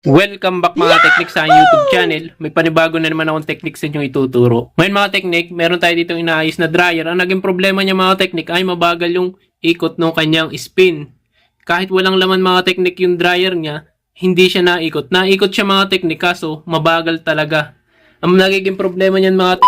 Welcome back mga teknik sa aking YouTube channel. May panibago na naman akong technique sa inyong ituturo. Ngayon mga teknik, meron tayo dito inaayos na dryer. Ang naging problema niya mga teknik ay mabagal yung ikot ng kanyang spin. Kahit walang laman mga teknik yung dryer niya, hindi siya naikot. Naikot siya mga teknik kaso mabagal talaga. Ang nagiging problema niyan mga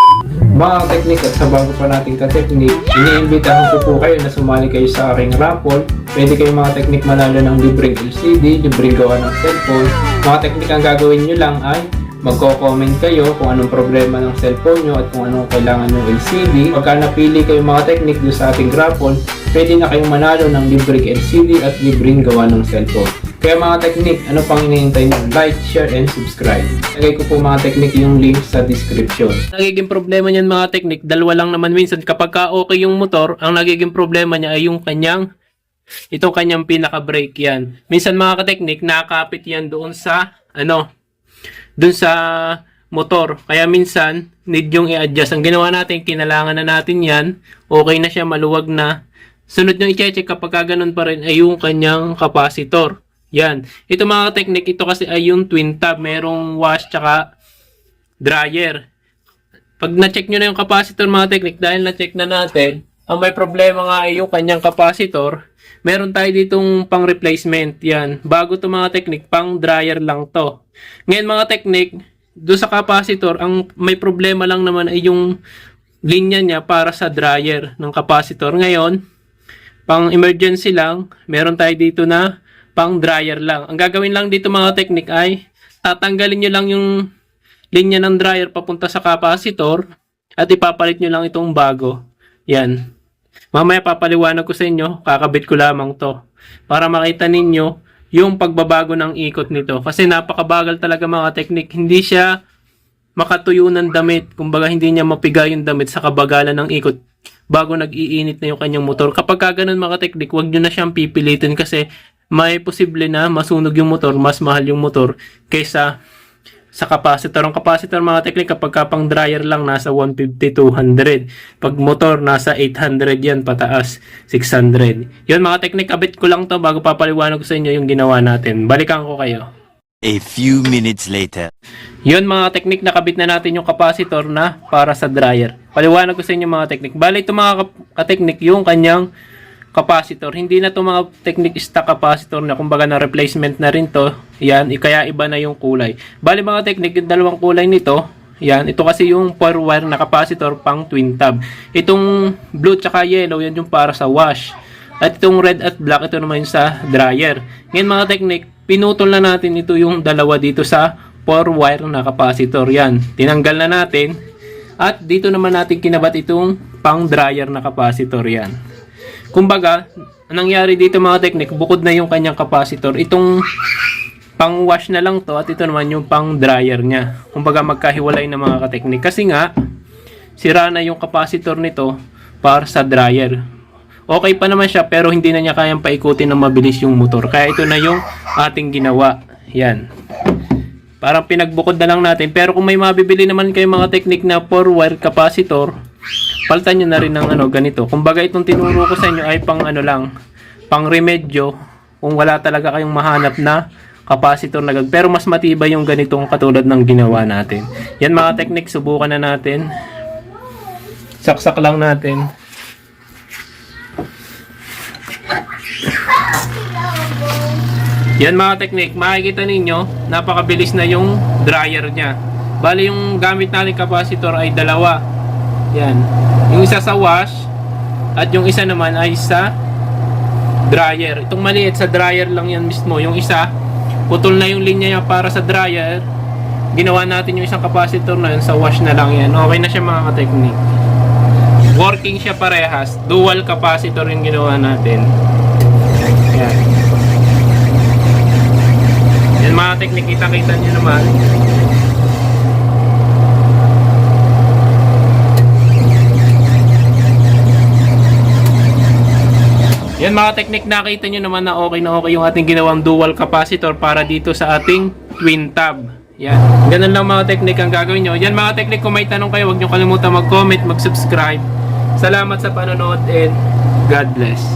mga teknik at sa bago pa nating ka-teknik, iniimbitahan ko po kayo na sumali kayo sa aking raffle. Pwede kayo mga teknik manalo ng libreng LCD, libreng gawa ng cellphone. Mga teknik ang gagawin nyo lang ay magko-comment kayo kung anong problema ng cellphone nyo at kung anong kailangan ng LCD. Pagka napili kayo mga teknik doon sa ating raffle, pwede na kayong manalo ng libreng LCD at libreng gawa ng cellphone. Kaya mga teknik, ano pang hinihintay nyo? Like, share, and subscribe. Lagay ko po mga teknik yung link sa description. Nagiging problema niyan mga teknik, dalawa lang naman minsan kapag ka okay yung motor, ang nagiging problema niya ay yung kanyang itong kanyang pinaka-brake yan. Minsan mga kateknik, nakakapit yan doon sa ano, doon sa motor. Kaya minsan, need yung i-adjust. Ang ginawa natin, kinalangan na natin yan. Okay na siya, maluwag na. Sunod nyo i-check kapag ka ganun pa rin ay yung kanyang capacitor. Yan. Ito mga technique, ito kasi ay yung twin tab. Merong wash tsaka dryer. Pag na-check nyo na yung capacitor mga technique, dahil na-check na natin, ang may problema nga ay yung kanyang capacitor, meron tayo ditong pang replacement. Yan. Bago to mga technique, pang dryer lang to. Ngayon mga technique, do sa capacitor, ang may problema lang naman ay yung linya niya para sa dryer ng capacitor. Ngayon, pang emergency lang, meron tayo dito na pang dryer lang. Ang gagawin lang dito mga technique ay tatanggalin nyo lang yung linya ng dryer papunta sa capacitor at ipapalit nyo lang itong bago. Yan. Mamaya papaliwanag ko sa inyo, kakabit ko lamang to para makita ninyo yung pagbabago ng ikot nito. Kasi napakabagal talaga mga technique. Hindi siya makatuyo ng damit. Kumbaga hindi niya mapiga yung damit sa kabagalan ng ikot bago nag-iinit na yung kanyang motor. Kapag ka ganun mga technique, huwag nyo na siyang pipilitin kasi may posible na masunog yung motor, mas mahal yung motor kaysa sa capacitor. Ang capacitor mga technique kapag ka pang dryer lang nasa 150-200. Pag motor nasa 800 yan pataas 600. Yun mga technique abit ko lang to bago papaliwanag ko sa inyo yung ginawa natin. Balikan ko kayo. A few minutes later. Yun mga teknik nakabit na natin yung capacitor na para sa dryer. Paliwanag ko sa inyo mga teknik. Bali ito mga kateknik yung kanyang capacitor. Hindi na to mga technic stock capacitor na kumbaga na replacement na rin to. Yan, kaya iba na yung kulay. Bali mga teknik, yung dalawang kulay nito, yan, ito kasi yung 4 wire na capacitor pang twin tab. Itong blue tsaka yellow, yan yung para sa wash. At itong red at black, ito naman yung sa dryer. Ngayon mga teknik, pinutol na natin ito yung dalawa dito sa 4 wire na capacitor. Yan, tinanggal na natin. At dito naman natin kinabat itong pang dryer na capacitor yan. Kumbaga, ang nangyari dito mga teknik, bukod na yung kanyang capacitor, itong pang wash na lang to at ito naman yung pang dryer niya. Kumbaga magkahiwalay na mga kateknik. Kasi nga, sira na yung capacitor nito para sa dryer. Okay pa naman siya pero hindi na niya kayang paikutin ng mabilis yung motor. Kaya ito na yung ating ginawa. Yan. Parang pinagbukod na lang natin. Pero kung may mabibili naman kayo mga teknik na 4 wire capacitor, palitan nyo na rin ng ano, ganito. Kumbaga itong tinuro ko sa inyo ay pang ano lang, pang remedyo kung wala talaga kayong mahanap na capacitor na. Pero mas matibay yung ganitong katulad ng ginawa natin. Yan mga teknik, subukan na natin. Saksak lang natin. Yan mga teknik, makikita ninyo, napakabilis na yung dryer niya. Bali yung gamit natin capacitor ay dalawa. Yan. Yung isa sa wash at yung isa naman ay sa dryer. Itong maliit sa dryer lang yan mismo. Yung isa, putol na yung linya niya para sa dryer. Ginawa natin yung isang capacitor na yun sa wash na lang yan. Okay na siya mga teknik. Working siya parehas. Dual capacitor yung ginawa natin. Yan. Yan mga teknik, kita-kita nyo naman. Yan mga teknik, nakita nyo naman na okay na okay yung ating ginawang dual capacitor para dito sa ating twin tab. Yan. Ganun lang mga teknik ang gagawin nyo. Yan mga teknik, kung may tanong kayo, huwag nyo kalimutan mag-comment, mag-subscribe. Salamat sa panonood and God bless.